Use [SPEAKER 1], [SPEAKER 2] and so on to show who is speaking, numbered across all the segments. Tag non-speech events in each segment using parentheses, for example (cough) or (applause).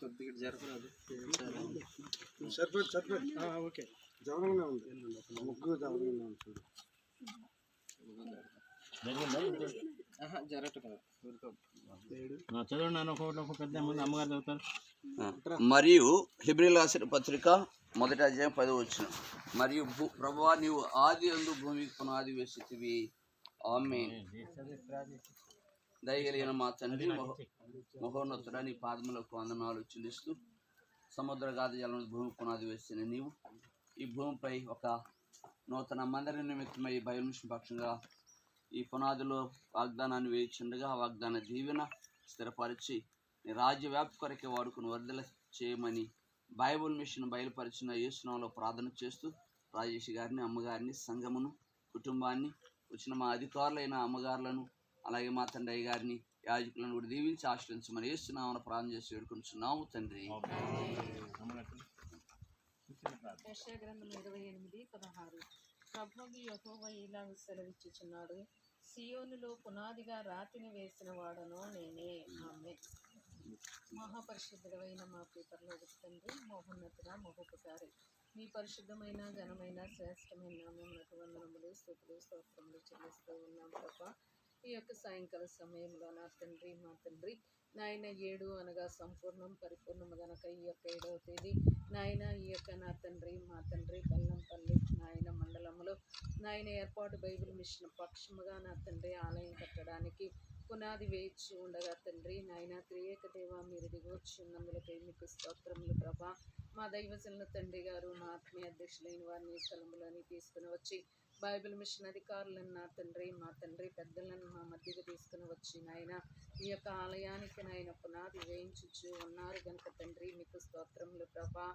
[SPEAKER 1] కొద్దిగా జరపరాదు
[SPEAKER 2] ఓకే జవనంగా ఉంది ముగ్గురు జవనంగా ఉంది చూడు
[SPEAKER 1] ఆహా,
[SPEAKER 3] పెద్ద
[SPEAKER 4] మరియు హిబ్రిల్ రాసిన పత్రిక మొదటి అధ్యాయం పది వచ్చిన మరియు భూ ప్రభువా నీవు ఆది అందు భూమికి పునాది వేసితివి. ఆమె దయగలిగిన మా తండ్రి మహో మహోన్నతుడ నీ పాదములకు వందనాలు చెల్లిస్తూ సముద్ర గాది జలం భూమి పునాది వేసిన నీవు. ఈ భూమిపై ఒక నూతన మందిర నిమిత్తమై బయలుమిషన్ పక్షంగా ఈ పునాదిలో వాగ్దానాన్ని వేయించుండగా ఆ వాగ్దాన దీవెన స్థిరపరిచి నీ రాజ్య వ్యాప్తి కొరకే వాడుకుని వర్ధల చేయమని బైబుల్ మిషన్ బయలుపరిచిన యేసునామలో ప్రార్థన చేస్తూ రాజేష్ గారిని అమ్మగారిని సంఘమును కుటుంబాన్ని వచ్చిన మా అధికారులైన అమ్మగారులను అలాగే మా తండ్రి గారిని యాజకులను కూడా దీవించి ఆశ్రయించమని వేస్తున్నామని ప్రార్థన చేసి వేడుకుంటున్నాము తండ్రి.
[SPEAKER 5] యెషయా గ్రంథం ఇరవై ఎనిమిది పదహారు. ప్రభువు యెహోవా ఇలా సెలవిచ్చుచున్నాడు. సియోనులో పునాదిగా రాతిని వేసిన వాడను నేనే. ఆమె మహాపరిశుద్ధుడమైన మా పేపర్లో తండ్రి మోహన్నతుడ మహోపకారి. మీ పరిశుద్ధమైన ఘనమైన శ్రేష్టమైన నామమునకు వందనములు స్థుతులు స్తోత్రములు చెల్లిస్తూ ఉన్నాం తప్ప ఈ యొక్క సాయంకాల సమయంలో నా తండ్రి మా తండ్రి నాయన ఏడు అనగా సంపూర్ణం పరిపూర్ణం గనక ఈ యొక్క ఏడవ తేదీ నాయన ఈ యొక్క నా తండ్రి మా తండ్రి బెల్లంపల్లి నాయన మండలంలో నాయన ఏర్పాటు బైబిల్ మిషన్ పక్షముగా నా తండ్రి ఆలయం కట్టడానికి పునాది వేయించి ఉండగా తండ్రి నాయన త్రియేక దేవ మీరు దిగొచ్చి ఉన్నందులకై మీకు స్తోత్రములు ప్రభా. మా దైవజనుల తండ్రి గారు మా ఆత్మీయ అధ్యక్షులైన వారిని స్థలములని తీసుకుని వచ్చి బైబిల్ మిషన్ అధికారులను నా తండ్రి మా తండ్రి పెద్దలను మా మధ్యకు తీసుకుని వచ్చి నాయన ఈ యొక్క ఆలయానికి నాయన పునాది వేయించుచు ఉన్నారు గనుక తండ్రి మీకు స్తోత్రములు ప్రభా.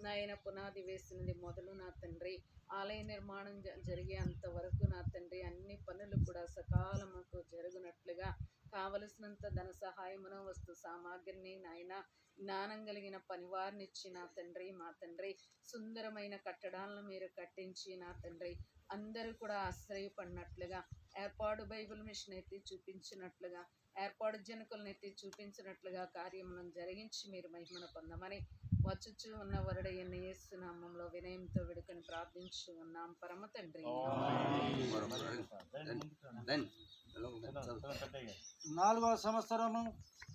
[SPEAKER 5] నాయన పునాది వేసినది మొదలు నా తండ్రి. ఆలయ నిర్మాణం జ- అంతవరకు నా తండ్రి అన్ని పనులు కూడా సకాలముకు జరుగునట్లుగా కావలసినంత ధన సహాయమును వస్తు సామాగ్రిని నాయన జ్ఞానం కలిగిన పనివారినిచ్చి నా తండ్రి మా తండ్రి సుందరమైన కట్టడాలను మీరు కట్టించి నా తండ్రి అందరూ కూడా ఆశ్రయపడినట్లుగా ఏర్పాటు బైబిల్ మిషన్ ఎత్తి చూపించినట్లుగా ఏర్పాటు జనకులను ఎత్తి చూపించినట్లుగా కార్యములను జరిగించి మీరు మహిమను పొందమని వచ్చుచు ఉన్న వరుడయ్యన్న యేసు నామంలో వినయంతో విడుకొని ప్రార్థించు ఉన్నాం. పరమ తండ్రి.
[SPEAKER 2] నాలుగవ సంవత్సరము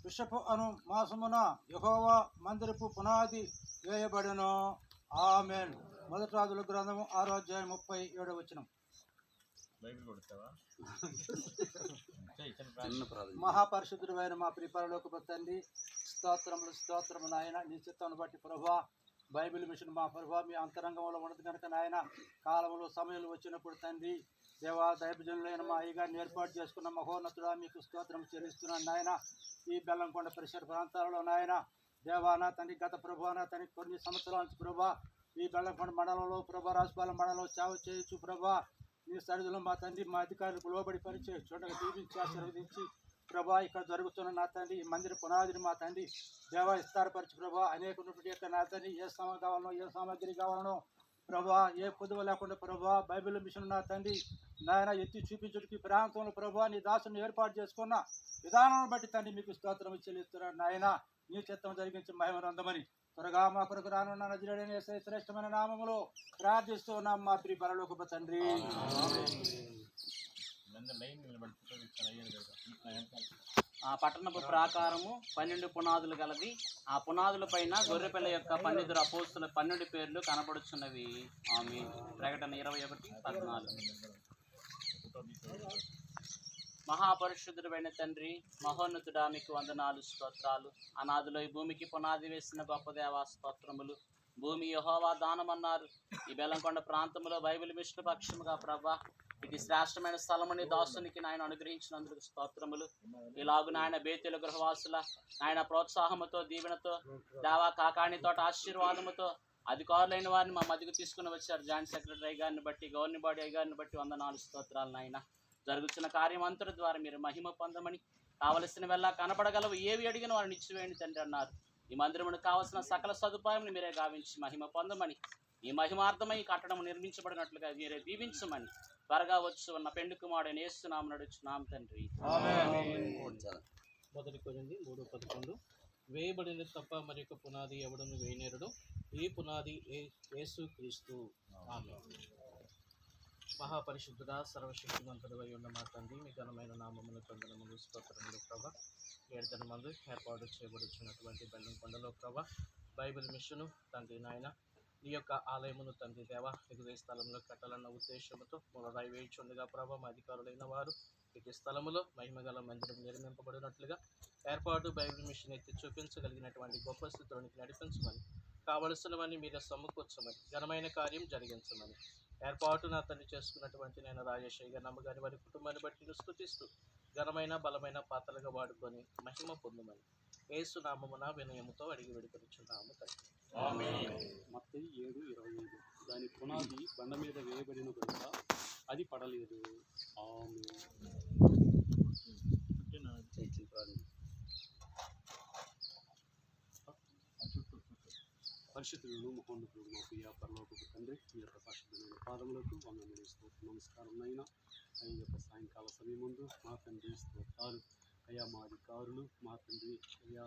[SPEAKER 2] బిషపు అను మాసమున యహోవా మందిరపు పునాది వేయబడను. ఆమెన్. మొదటి రాజుల గ్రంథము ఆరో అధ్యాయం ముప్పై ఏడవ వచనం.
[SPEAKER 3] బైబిల్ కొడతావా
[SPEAKER 4] చిన్న ప్రార్థన.
[SPEAKER 2] మహాపరిశుద్ధుడైన మా ప్రిపరలోకి తండ్రి స్తోత్రములు స్తోత్రము నాయన నీ చిత్తాన్ని బట్టి ప్రభా బైబిల్ మిషన్ మా ప్రభా మీ అంతరంగంలో ఉన్నది కనుక నాయన కాలంలో సమయంలో వచ్చినప్పుడు తండ్రి దేవా దైవజనులైన మా అయ్యగారిని ఏర్పాటు చేసుకున్న మహోన్నతుడా మీకు స్తోత్రం చెల్లిస్తున్నాను నాయన. ఈ బెల్లంకొండ పరిసర ప్రాంతాలలో నాయన దేవానా తండ్రి గత ప్రభాన తండ్రి కొన్ని సంవత్సరాల నుంచి ప్రభా ఈ బెల్లంకొండ మండలంలో ప్రభా రాజపాలెం మండలంలో చావు చేయొచ్చు ప్రభా. నీ సరిధిలో మా తండ్రి మా అధికారులకు లోబడి పనిచేసి చూడగా దీవించి ఆశీర్వదించి ప్రభా ఇక్కడ జరుగుతున్న నా తండ్రి ఈ మందిర పునాదిని మా తండ్రి దేవా విస్తారపరిచి ప్రభా అనేక యొక్క నా తండ్రి ఏ సామ కావాలనో ఏ సామాగ్రి కావాలనో ప్రభా ఏ పొదువ లేకుండా ప్రభా బైబిల్ మిషన్ నా తండ్రి నాయన ఎత్తి చూపించుడికి ప్రాంతంలో ప్రభా నీ దాసుని ఏర్పాటు చేసుకున్న విధానాన్ని బట్టి తండ్రి మీకు స్తోత్రం చెల్లిస్తున్నాను నాయన. నీ చిత్తం జరిగించి మహిమనందమని త్వరగా మా కొరకు రానున్న నజరుడైన శ్రేష్టమైన నామములో ప్రార్థిస్తూ ఉన్నాం మా ప్రియ పరలోకప తండ్రి.
[SPEAKER 6] ఆ పట్టణపు ప్రాకారము పన్నెండు పునాదులు గలది. ఆ పునాదుల పైన గొర్రెపిల్ల యొక్క పన్నెండు అపోస్తుల పన్నెండు పేర్లు కనబడుచున్నవి. ఆమె ప్రకటన ఇరవై ఒకటి పద్నాలుగు. మహాపరిశుద్ధుడైన తండ్రి మహోన్నతుడా మీకు వందనాలు స్తోత్రాలు. అనాదిలో ఈ భూమికి పునాది వేసిన గొప్పదేవా స్తోత్రములు. భూమి యహోవా దానమన్నారు. ఈ బెల్లంకొండ ప్రాంతంలో బైబిల్ మిషన్ పక్షముగా ప్రభా ఇది శ్రేష్టమైన స్థలముని దాసునికి నాయన అనుగ్రహించినందుకు స్తోత్రములు. ఇలాగు నాయన బేతుల గృహవాసుల నాయన ప్రోత్సాహముతో దీవెనతో దేవా కాకాణి తోట ఆశీర్వాదముతో అధికారులైన వారిని మా మధ్యకు తీసుకుని వచ్చారు జాయింట్ సెక్రటరీ గారిని బట్టి గవర్నింగ్ బాడీ గారిని బట్టి వంద నాలుగు స్తోత్రాలు నాయన. జరుగుతున్న కార్యం అంతటి ద్వారా మీరు మహిమ పొందమని కావలసిన వెళ్ళ కనపడగలవు. ఏవి అడిగిన వారిని ఇచ్చివేయండి తండ్రి అన్నారు. ఈ మందిరమును కావలసిన సకల సదుపాయం మీరే గావించి మహిమ పొందమని ఈ మహిమార్థమై ఈ కట్టడం నిర్మించబడినట్లుగా మీరే దీవించమని త్వరగా వచ్చి ఉన్న పెండు కుమారుడు నేస్తున్నాము నడుచున్నాం తండ్రి.
[SPEAKER 7] మొదటి కొరింది మూడు పదకొండు. వేయబడిన తప్ప మరి యొక్క పునాది ఎవడను వేయనేరడు? ఈ పునాది ఏ యేసు క్రీస్తు. ఆమె మహాపరిశుద్ధుడ సర్వశక్తిమంతుడు ఉన్న మా తండ్రి మీ ఘనమైన నామమును కొందనములు స్తోత్రములు ప్రభ. ఏడుదన మందు ఏర్పాటు చేయబడుచున్నటువంటి బెల్లం కొండలో ప్రభా. బైబిల్ మిషను తండ్రి నాయన నీ యొక్క ఆలయమును తండ్రి దేవ ఎగుదే స్థలంలో కట్టాలన్న ఉద్దేశంతో మూలరాయి వేయించుండగా ప్రభా మా అధికారులైన వారు ఇటు స్థలములో మహిమగల మందిరం నిర్మింపబడినట్లుగా ఏర్పాటు బైబిల్ మిషన్ ఎత్తి చూపించగలిగినటువంటి గొప్ప స్థితిలోనికి నడిపించమని కావలసినవన్నీ మీద సమకూర్చమని ఘనమైన కార్యం జరిగించమని ఏర్పాటును అతన్ని చేసుకున్నటువంటి నేను రాజేశ్వరి గారి వారి కుటుంబాన్ని బట్టి స్థుతిస్తూ ఘనమైన బలమైన పాత్రలుగా వాడుకొని మహిమ పొందమని ఏసు నామమున వినయముతో అడిగి విడిపించున్నాము తండ్రి.
[SPEAKER 8] మత్తయి ఏడు ఇరవై ఐదు. దాని పునాది బండ మీద వేయబడిన కనుక అది పడలేదు. ఆమె పరిశుద్ధులను మహోన్నతుడు మా ప్రియ పరలోకపు తండ్రి మీ యొక్క పరిశుద్ధమైన పాదములకు వందనములు స్తోత్రం నమస్కారం అయినా ఈ యొక్క సాయంకాల సమయం ముందు మా తండ్రి స్తోత్రాలు. అయ్యా మా అధికారులు మా తండ్రి అయ్యా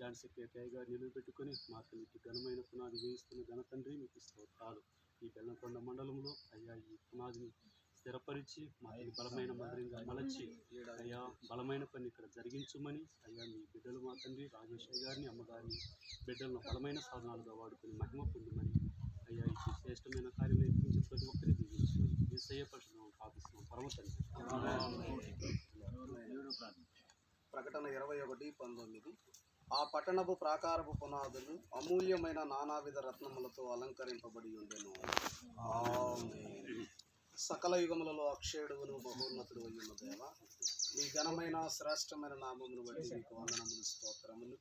[SPEAKER 8] ఝాన్సీ కేకయ్య గారు నిలబెట్టుకొని మా తండ్రికి ఘనమైన పునాది వేయిస్తున్న ఘనతండ్రి మీకు స్తోత్రాలు. ఈ బెల్లంకొండ మండలంలో అయ్యా ఈ పునాదిని స్థిరపరిచి మా ఈ బలమైన మందిరంగా మలచి అయ్యా బలమైన పని ఇక్కడ జరిగించమని అయ్యా మీ బిడ్డలు మా తండ్రి రాజేశ్వరి గారిని అమ్మగారిని బిడ్డలను బలమైన సాధనాలుగా వాడుకొని మహిమ పొందమని అయ్యా ఈ శ్రేష్టమైన కార్యం నేర్పించి ప్రతి ఒక్కరి దీవించమని ఏసయ్య పరిశుభ్రం ప్రార్థిస్తున్నాం. పరమ తండ్రి.
[SPEAKER 1] ప్రకటన ఇరవై ఒకటి పంతొమ్మిది. ఆ పట్టణపు ప్రాకారపు పునాదులు అమూల్యమైన నానావిధ రత్నములతో అలంకరింపబడి ఉండెను. సకల యుగములలో అక్షయుడును బహోన్నతుడు అయ్యున్న దేవ మీ ఘనమైన శ్రేష్టమైన నామమును బట్టి మీకు వందనములు స్తోత్రములు.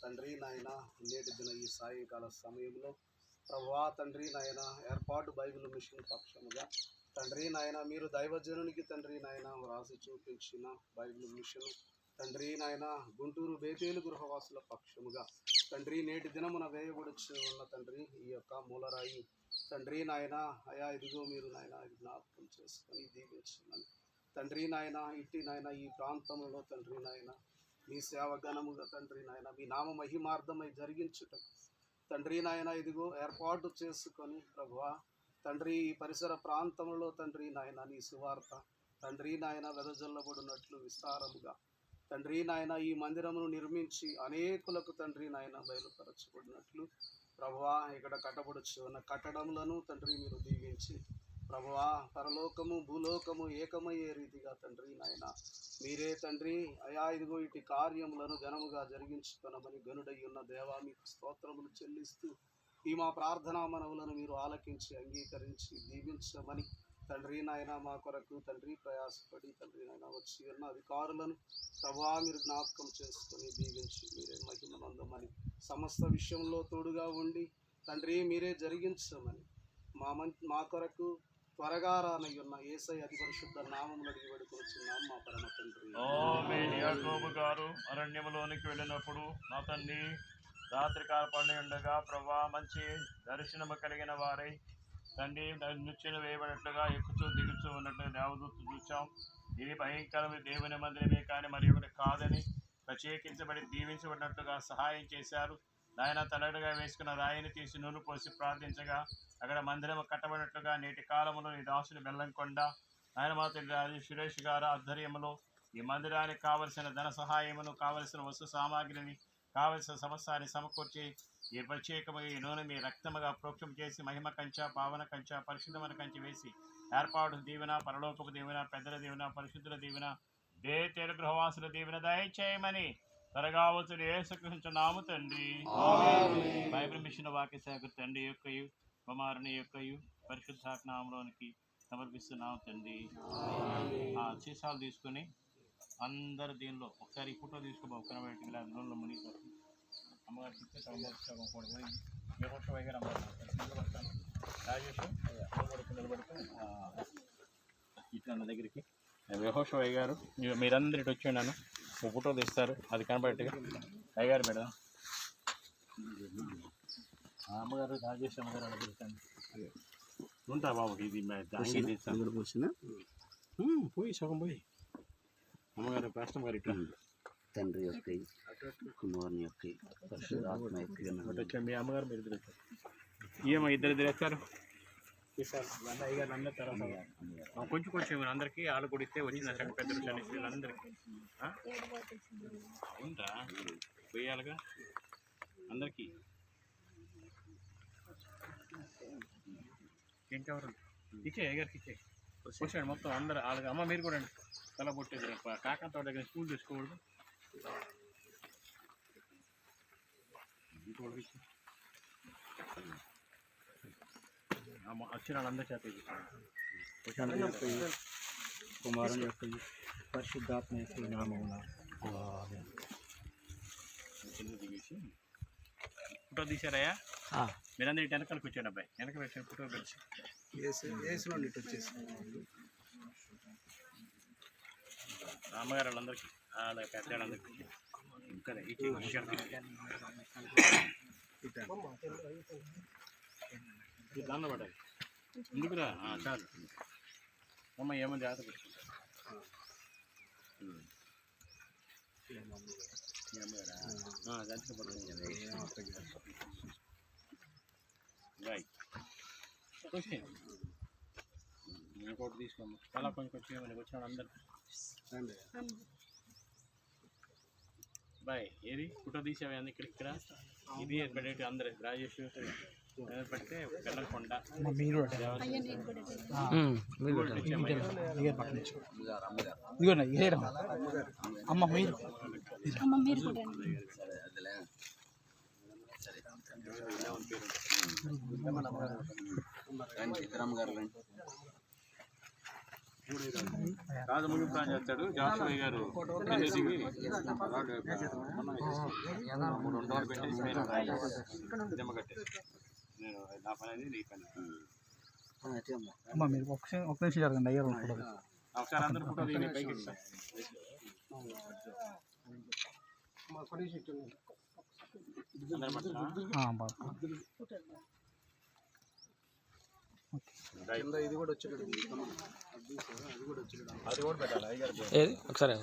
[SPEAKER 1] తండ్రి నాయన నేటి దిన ఈ సాయంకాల సమయంలో ప్రభా తండ్రి నాయన ఏర్పాటు బైబిల్ మిషన్ పక్షముగా తండ్రి నాయన మీరు దైవజనునికి తండ్రి నాయన వ్రాసి చూపించిన బైబిల్ మిషన్ తండ్రి నాయన గుంటూరు బేతేలు గృహవాసుల పక్షముగా తండ్రి నేటి దినమున వేయబడుచు ఉన్న తండ్రి ఈ యొక్క మూలరాయి తండ్రి నాయన అయా ఇదిగో మీరు నాయన జ్ఞాపకం చేసుకొని దీవించమని. తండ్రి నాయన ఇంటి నాయన ఈ ప్రాంతంలో తండ్రి నాయన మీ సేవ ఘనముగా తండ్రి నాయన మీ నామ మహిమార్థమై జరిగించుట. తండ్రి నాయన ఇదిగో ఏర్పాటు చేసుకొని ప్రభువా తండ్రి ఈ పరిసర ప్రాంతంలో తండ్రి నాయన నీ సువార్త తండ్రి నాయన వెదజల్లబడినట్లు విస్తారముగా. తండ్రి నాయన ఈ మందిరమును నిర్మించి అనేకులకు తండ్రి నాయన బయలుపరచబడినట్లు ప్రభువా ఇక్కడ కట్టబడుచు ఉన్న కట్టడములను తండ్రి మీరు దీవించి ప్రభువా పరలోకము భూలోకము ఏకమయ్యే రీతిగా తండ్రి నాయన మీరే తండ్రి అయా ఇదిగో ఇటు కార్యములను ఘనముగా జరిగించుకొనమని గనుడై ఉన్న దేవా మీకు స్తోత్రములు చెల్లిస్తూ ఈ మా ప్రార్థనా మనవులను మీరు ఆలకించి అంగీకరించి దీవించమని తండ్రి నాయన మా కొరకు తండ్రి ప్రయాసపడి తండ్రి నాయన వచ్చి ఉన్న అధికారులను ప్రభా మీరు జ్ఞాపకం చేసుకొని దీవించి మీరే మహిమనందమని సమస్త విషయంలో తోడుగా ఉండి తండ్రి మీరే జరిగించమని మా మన్ మా కొరకు త్వరగా రానయ్యున్న ఏసై అతి పరిశుద్ధ నామములు అడిగి పడుకొచ్చున్నాం మా పరమ తండ్రి.
[SPEAKER 4] యాకోబు గారు అరణ్యములోనికి వెళ్ళినప్పుడు నా తండ్రి రాత్రి కాల్పడి ఉండగా ప్రభా మంచి దర్శనము కలిగిన వారై తండ్రి నృత్యం వేయబడినట్లుగా ఎక్కుతూ దిగుతూ ఉన్నట్టు దేవదూత చూచాం. ఇది భయంకరమైన దేవుని మందిరమే కానీ మరి ఒకటి కాదని ప్రత్యేకించబడి దీవించబడినట్లుగా సహాయం చేశారు. నాయన తలడుగా వేసుకున్న రాయిని తీసి నూనె పోసి ప్రార్థించగా అక్కడ మందిరం కట్టబడినట్లుగా నేటి కాలంలో ఈ దాసుని బెల్లంకొండ ఆయన మాత సురేష్ గారు ఆధ్వర్యంలో ఈ మందిరానికి కావలసిన ధన సహాయమును కావలసిన వస్తు సామాగ్రిని కావలసిన సమస్యాన్ని సమకూర్చి ఈ ప్రత్యేకమైన ఈ నూనె మీ రక్తముగా ప్రోక్షం చేసి మహిమ కంచ పావన కంచ పరిశుద్ధమైన కంచె వేసి ఏర్పాటు దీవెన పరలోకపు దీవెన పెద్దల దీవెన పరిశుద్ధుల దీవెన దేతేరు గృహవాసుల దీవెన దయచేయమని త్వరగా వచ్చి ఏసుకృష్ణనాము తండ్రి. బైబిల్ మిషన్ వాక్య శాఖ తండ్రి యొక్కయు కుమారుని యొక్కయు పరిశుద్ధాత్నామంలోనికి సమర్పిస్తున్నాము తండ్రి. ఆ సీసాలు తీసుకొని అందరు దీనిలో ఒకసారి ఫోటో తీసుకోబో ఒక్కన బయటికి అందులో మునిగి అమ్మగారికి ఇస్తే సగం కూడా పోయింది ఏ ఫోటో వైగారు అమ్మగారు నిలబడతాను రాజేష్ నిలబడుతూ నిలబడుతూ ఇట్లా నా దగ్గరికి యహోష్ అయ్య గారు మీరు- మీరందరూ ఇటు వచ్చి ఉన్నాను ఒక ఫోటో తీస్తారు అది కనబడేట్టుగా అయ్యగారు మేడం అమ్మగారు రాజేష్ అమ్మగారు పిలుస్తాను ఉంటా బాబు ఇది పోయి సగం పోయి అమ్మగారు కాస్టమ్ గారు ఇట్లా
[SPEAKER 6] తండ్రి యొక్క కుమారుని యొక్క పరిశుద్ధాత్మ యొక్క
[SPEAKER 4] మీ అమ్మగారు మీరు ఏమో ఇద్దరు ఇద్దరు వచ్చారు కొంచెం కొంచెం అందరికీ ఆలు కొడితే వచ్చిన సంగ పెద్దలు చనిపోయి అందరికీ. ఆ? అవునరా? పోయాలిగా? అందరికీ. ఇంకెవరు? ఇచ్చే అయ్యగారికి ఇచ్చే. వచ్చాడు మొత్తం అందరు వాళ్ళకి అమ్మ మీరు కూడా తల పొట్టేది కాకంతో దగ్గర స్కూల్ తీసుకోకూడదు ఇంకోటి ఇచ్చే. అమ్మ వచ్చిన వాళ్ళందరి చేత.
[SPEAKER 2] తండ్రి యొక్క పరిశుద్ధాత్మ
[SPEAKER 4] దిగేసి ఫోటో తీసారయ్యా మీరందరూ ఇటు వెనకాల కూర్చోండి అబ్బాయి వెనక వచ్చిన ఫోటో కలిసి
[SPEAKER 1] వచ్చేసి.
[SPEAKER 4] అమ్మగారు వాళ్ళందరికీ వాళ్ళ పెద్ద వాళ్ళందరికీ ఇంకా పడాలి. ఎందుకురా? చాలు. అమ్మ ఏమో జాగ్రత్త పెట్టుకుంటారు జాగ్రత్త పడుతుంది రైట్ కొంచెం ఇంకోటి తీసుకోమ్మా అలా కొంచెం కొంచెం వచ్చిన అందరు. బాయ్. ఏది? ఫోటో తీసావా? ఇక్కడ ఇక్కడ ఇది పెట్టి అందరు రాజేష్ పెడితే బెల్లంకొండ
[SPEAKER 9] అమ్మ మీరు.
[SPEAKER 6] గారు. రండి.
[SPEAKER 4] రాజు ముగింపు ప్లాన్ చేస్తాడు జాషువయ్య గారు కింద దిగి రాడు మూడు వందలు పెట్టేసి పైన రాయి దిమ్మ కట్టేసి నేను నా పని అది నీ పని
[SPEAKER 9] అమ్మ మీరు ఒక ఒక నిమిషం జరగండి అయ్యారు
[SPEAKER 4] ఒకసారి అందరూ ఫోటో దిగి పైకి ఇస్తా. అందరూ పట్టుకున్నా?
[SPEAKER 1] కింద ఇది కూడా
[SPEAKER 4] అది కూడా పెట్టాలి?
[SPEAKER 2] ఏది? ఒకసారి.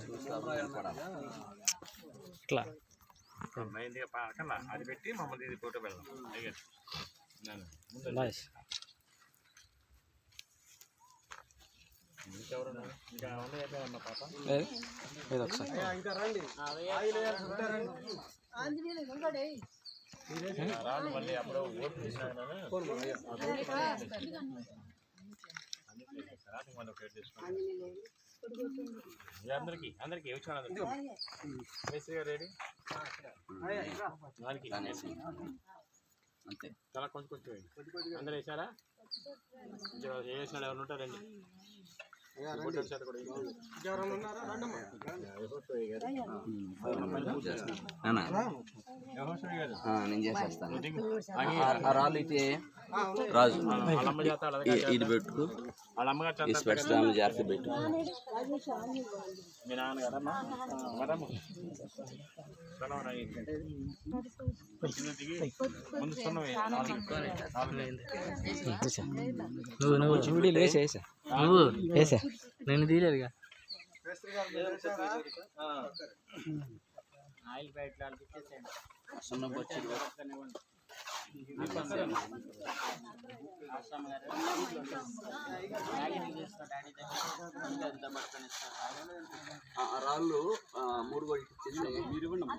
[SPEAKER 2] ఇట్లా.
[SPEAKER 4] అది పెట్టి మమ్మల్ని ఇది ఫోటో పెడదాం
[SPEAKER 2] నైస్
[SPEAKER 4] ఇంకెవరు ఇంకా ఉన్నాయా అన్న పాప?
[SPEAKER 2] ఏది? ఇది ఒకసారి?
[SPEAKER 4] రాళ్ళు మళ్ళీ అప్పుడు అందరికి అందరికి వచ్చిన మేస్త్రి గారు రెడీ దానికి
[SPEAKER 6] అంతే.
[SPEAKER 4] చాలా కొంచెం కొంచెం అందరు వేసారా? వేసిన ఎవరు ఉంటారండి ఫోటో చేత కూడా వేయండి.
[SPEAKER 6] నానా చేసేస్తాను. ఆ- రాళ్ళు ఇటే రాజు ఇది
[SPEAKER 4] అమ్మగారు
[SPEAKER 6] ఈ స్పెట్స్ జాగ్రత్త పెట్టు
[SPEAKER 4] మీ నాన్నగారమ్మా మేడమ్ సెలవు రాయి. కింద దిగి ముందు.
[SPEAKER 2] నువ్వు వేసా? నేను తీయలేదుగా.
[SPEAKER 7] ఆయిల్
[SPEAKER 6] రాళ్ళు మూడు కూడా ఇచ్చేసి మీరు ఇవ్వండి అమ్మ.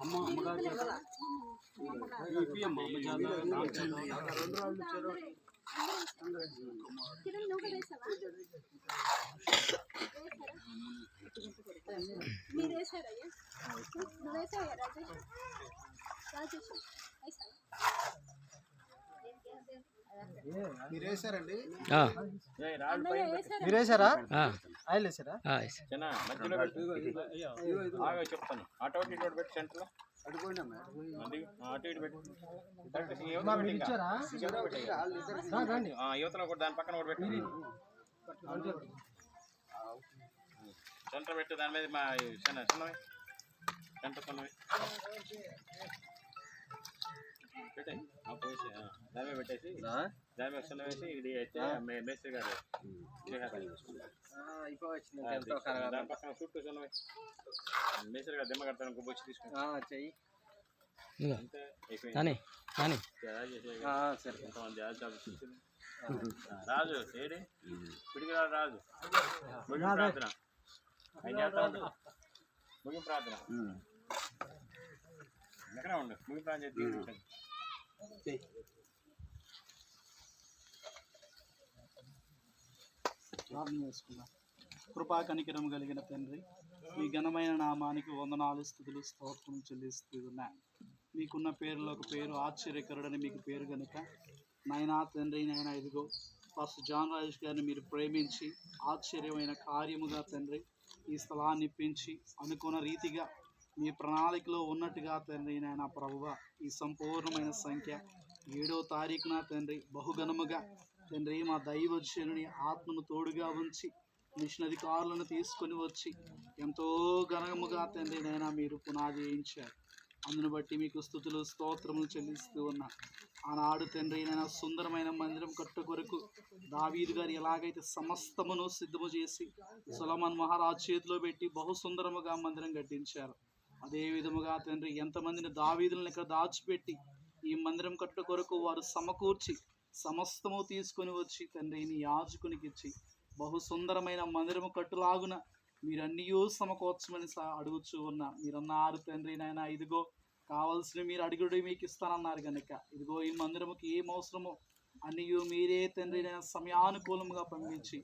[SPEAKER 6] అమ్మ అమ్మగారు అమ్మ అమ్మ చేత
[SPEAKER 1] మీరు వేసారండి
[SPEAKER 4] రాజేష్ రాజేష్ పైన పెట్టు.
[SPEAKER 9] మీరు వేసారా ఆయిల్ వేసారా
[SPEAKER 4] చిన్న మధ్యలో పెట్టు. ఆగు, చెప్తాను. అటు ఇటు పెట్టు యువతల కూడా దాని పక్కన ఒకటి పెట్టు. సెంటర్ పెట్టు దాని మీద మా చిన్న చిన్నవి. సెంటర్ చిన్నవి. పెట్టే దాని మీద పెట్టేసి దాని వస్తున్న వేసి ఇది అయితే మేస్త్రి గారు దాని పక్కన సూట్ కేసు ఉన్నవి మేస్త్రి గారు దిమ్మ కడతాను ఇంకో వచ్చి తీసుకుని
[SPEAKER 2] చెయ్యి?
[SPEAKER 4] రాజు ఏడి? పిడికి రాడు రాజు. ముగింపు ప్రార్థన. ముగింపు ప్రార్థన. ఎక్కడ ఉండు? ముగింపు ప్రార్థన చేసి
[SPEAKER 9] కృపా కనికరం కలిగిన తండ్రి మీ ఘనమైన నామానికి వందనాలు స్థుతులు స్తోత్రం చెల్లిస్తూ ఉన్నాయి మీకున్న పేరులో ఒక పేరు ఆశ్చర్యకరుడని మీకు పేరు కనుక నాయనా తండ్రి నాయన ఇదిగో ఫస్ట్ జాన్ రాజేష్ గారిని మీరు ప్రేమించి ఆశ్చర్యమైన కార్యముగా తండ్రి ఈ స్థలాన్ని పెంచి అనుకున్న రీతిగా మీ ప్రణాళికలో ఉన్నట్టుగా తండ్రి నాయన ప్రభువ ఈ సంపూర్ణమైన సంఖ్య ఏడో తారీఖున తండ్రి బహుఘనముగా తండ్రి మా దైవజనుని ఆత్మను తోడుగా ఉంచి మిషన్ అధికారులను తీసుకొని వచ్చి ఎంతో ఘనముగా తండ్రి నైనా మీరు పునాది వేయించారు అందును బట్టి మీకు స్థుతులు స్తోత్రములు చెల్లిస్తూ ఉన్నా. ఆనాడు తండ్రి నైనా సుందరమైన మందిరం కట్టు కొరకు దావీదు గారు ఎలాగైతే సమస్తమును సిద్ధము చేసి సులమన్ మహారాజ్ చేతిలో పెట్టి బహు సుందరముగా మందిరం కట్టించారు. అదే విధముగా తండ్రి ఎంతమందిని దావీదులను ఇక్కడ దాచిపెట్టి ఈ మందిరం కట్టు కొరకు వారు సమకూర్చి సమస్తము తీసుకొని వచ్చి తండ్రి నీ యాజకునికి ఇచ్చి బహు సుందరమైన మందిరము కట్టులాగున మీరన్నయూ సమకూర్చమని సా- అడుగుచూ ఉన్నా. మీరన్నారు తండ్రి నాయన ఇదిగో కావలసిన మీరు అడుగుడు మీకు ఇస్తానన్నారు కనుక ఇదిగో ఈ మందిరముకి ఏం అవసరమో అన్నీ మీరే తండ్రి నాయన సమయానుకూలముగా పంపించి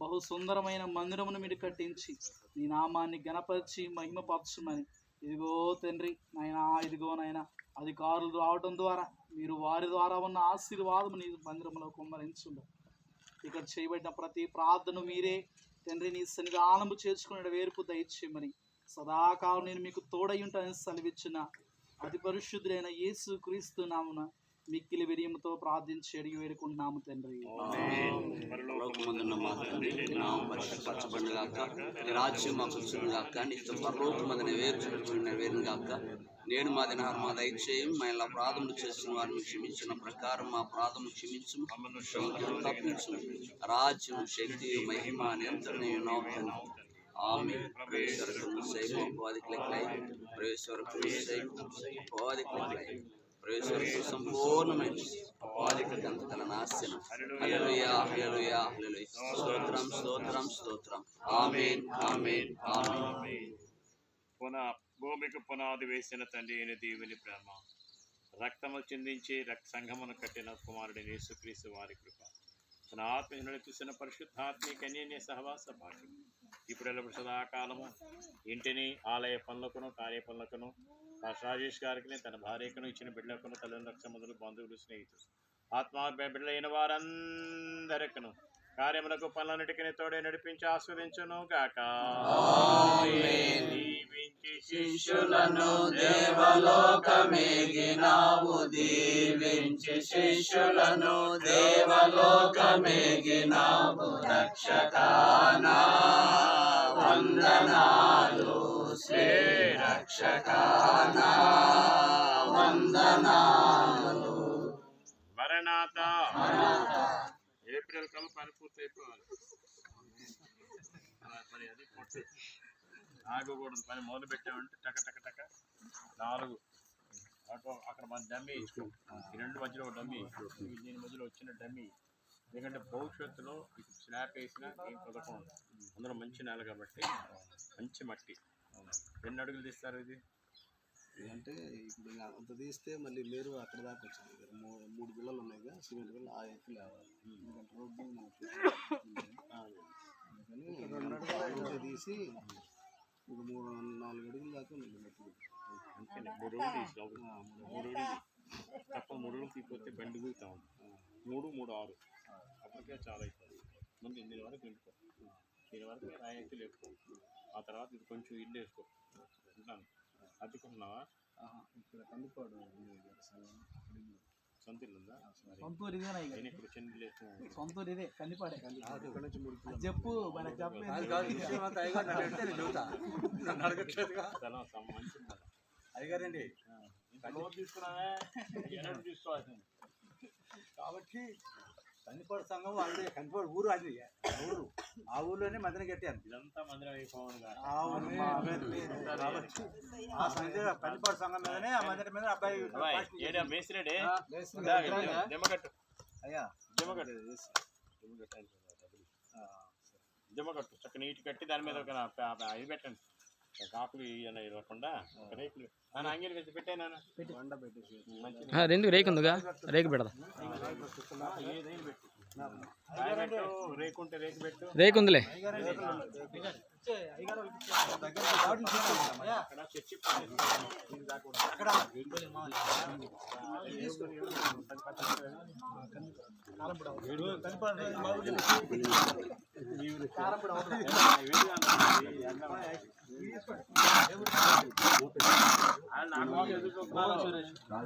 [SPEAKER 9] బహు సుందరమైన మందిరమును మీరు కట్టించి నీ నామాన్ని గణపరిచి మహిమపరచమని ఇదిగో తండ్రి నాయనా ఇదిగో నాయన అధికారులు రావడం ద్వారా మీరు వారి ద్వారా ఉన్న ఆశీర్వాదము నీ మందిరంలో కుమ్మరించుండ ఇక్కడ చేయబడిన ప్రతి ప్రార్థన మీరే తండ్రి నీ సన్నిధానము చేర్చుకునే వేరుపు దయచేయమని సదాకాలం నేను మీకు తోడై ఉంటానని సెలవిచ్చిన. అతి పరిశుద్ధులైన యేసు క్రీస్తు నామున మిక్కిలి విరియంతో ప్రార్థించి అడిగి వేడుకుంటున్నాము తండ్రి.
[SPEAKER 6] పరలోకమందున్న మా రాజ్యం మాకు వచ్చును గాక నీ ఇష్టం పరలోకమందున వేరు వేరును నేను మా దిన మా దయచేయం మా ఇలా ప్రాధములు చేసిన వారిని క్షమించిన ప్రకారం మా ప్రాధములు క్షమించు శోధనను తప్పించు రాజ్యం శక్తి మహిమ నియంత్రణ ఆమె ప్రవేశవరకు సైమ ఉపాధి క్లిక్లై ప్రవేశవరకు సంపూర్ణమైన నాశనం హల్లెలూయా హల్లెలూయా హల్లెలూయా. స్తోత్రం స్తోత్రం స్తోత్రం. ఆమేన్ ఆమేన్ ఆమేన్.
[SPEAKER 4] పునః భూమికి పునాది వేసిన తండ్రి అయిన దేవుని ప్రేమ. రక్తము చిందించి రక్త సంఘమును కట్టిన కుమారుడి యేసుక్రీస్తు వారి కృప. తన ఆత్మ నడిపిస్తున్న పరిశుద్ధాత్మిక అన్యన్య సహవాస భాష ఇప్పుడు సదాకాలము ఇంటిని ఆలయ పనులకును కార్య పనులకును పాస్టర్ రాజేష్ గారికి తన భార్యకును ఇచ్చిన బిడ్డలకును తల్లిదండ్రులకు సంబంధులు బంధువులు స్నేహితులు. ఆత్మ బిడ్డలైన వారందరికను కార్యములకు పనులన్నిటికీ తోడే నడిపించి ఆస్వాదించును గాక దీవించి
[SPEAKER 6] శిష్యులను దేవలోకమేగినావు. దీవించి శిష్యులను దేవలోకమేగినావు. రక్షకానా వందనాలు శ్రీ రక్షకానా వందనాలు.
[SPEAKER 4] మరణాత ఏప్రిల్ కల్లా పని పూర్తి అయిపోవాలి అది పూర్తి ఆగకూడదు. పని మొదలు పెట్టామంటే టక టక టక. నాలుగు. అటు అక్కడ మన డమ్మీ. ఈ రెండు మధ్యలో ఒక డమ్మీ. దీని మధ్యలో వచ్చిన డమ్మీ. ఎందుకంటే భవిష్యత్తులో స్లాబ్ వేసిన ఏం పదకొండు అందులో మంచి నేల కాబట్టి మంచి మట్టి. ఎన్ని అడుగులు తీస్తారు ఇది?
[SPEAKER 1] అంటే ఇప్పుడు ఇంకా అంత తీస్తే మళ్ళీ లేరు అక్కడ దాకా వచ్చింది. కదా మూ- మూడు బిళ్ళలు ఉన్నాయి కదా సిమెంట్ బిళ్ళలు ఆ ఎత్తు లేవాలి. ఎందుకంటే రోడ్డు రోడ్డు తీసి ఒక మూడు నాలుగు అడుగులు దాకా
[SPEAKER 4] మూడు. మూడు తప్ప మూడు రోజులు తీసిపోతే బండి ఉంది. మూడు మూడు ఆరు. అప్పటికే చాలా అయిపోయింది. ముందు దీని వరకు నింపుకో దీని వరకు రాయి అయితే లేపుకో ఆ తర్వాత ఇది కొంచెం ఇల్లు వేసుకో. ఉంటాను
[SPEAKER 9] ఇక్కడ కందిపాడు
[SPEAKER 4] సొంత ఇల్లు ఉందా?
[SPEAKER 9] సొంతూరు ఇదేనా ఇక?
[SPEAKER 4] నేను ఇప్పుడు చిన్న ఇల్లు వేసుకున్నాను
[SPEAKER 9] సొంతూరు ఇదే కందిపాడే.
[SPEAKER 1] ఇక్కడ నుంచి మూడు
[SPEAKER 9] అది చెప్పు మనకు
[SPEAKER 4] తీసుకున్నావే? (laughs) తీసుకోవాల్సింది.
[SPEAKER 9] కాబట్టి కందిపాడు సంఘం వాళ్ళది కందిపాడు ఊరు అది. ఆ ఊరు ఆ ఊర్లోనే మందిని కట్టాను
[SPEAKER 4] ఇదంతా మందిరం అయిపోవునుగా
[SPEAKER 9] అవును, మా అబ్బాయి కాబట్టి ఆ సంగతి కందిపాడు సంఘం మీదనే ఆ మందిరం మీద అబ్బాయి
[SPEAKER 4] అబ్బాయి
[SPEAKER 9] ఫాస్టింగ్
[SPEAKER 4] ఏడా మేసిరెడే
[SPEAKER 9] చేస్తున్నాడు.
[SPEAKER 4] దిమ్మకట్టు.
[SPEAKER 9] అయ్యా.
[SPEAKER 4] దిమ్మకట్టు. దిమ్మకట్టు. చక్క నీటి కట్టి దాని మీద ఒక ఇది పెట్టండి. ఇవన్నీ ఇవ్వకుండా రేకులు. నాన్న అంగిలి
[SPEAKER 2] రెండు రేకు ఉందిగా? రేకు పెడదా?
[SPEAKER 4] ఏదైనా పెట్టు. రేకు ఉంటే రేకు పెట్టు.
[SPEAKER 2] రేకు ఉందిలే.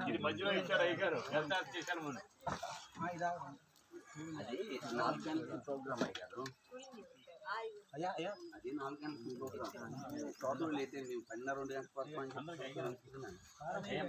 [SPEAKER 4] ఇది మధ్యలో ఇచ్చారు అయ్యారు ఎంత చేశాను ముందు
[SPEAKER 6] అది నాలుగు గంటల ప్రోగ్రామ్ అయ్యారు అది నాలుగు గంటల ప్రోగ్రామ్ టోటల్ అయితే మేము పన్నెండు రెండు గంటల వరకు.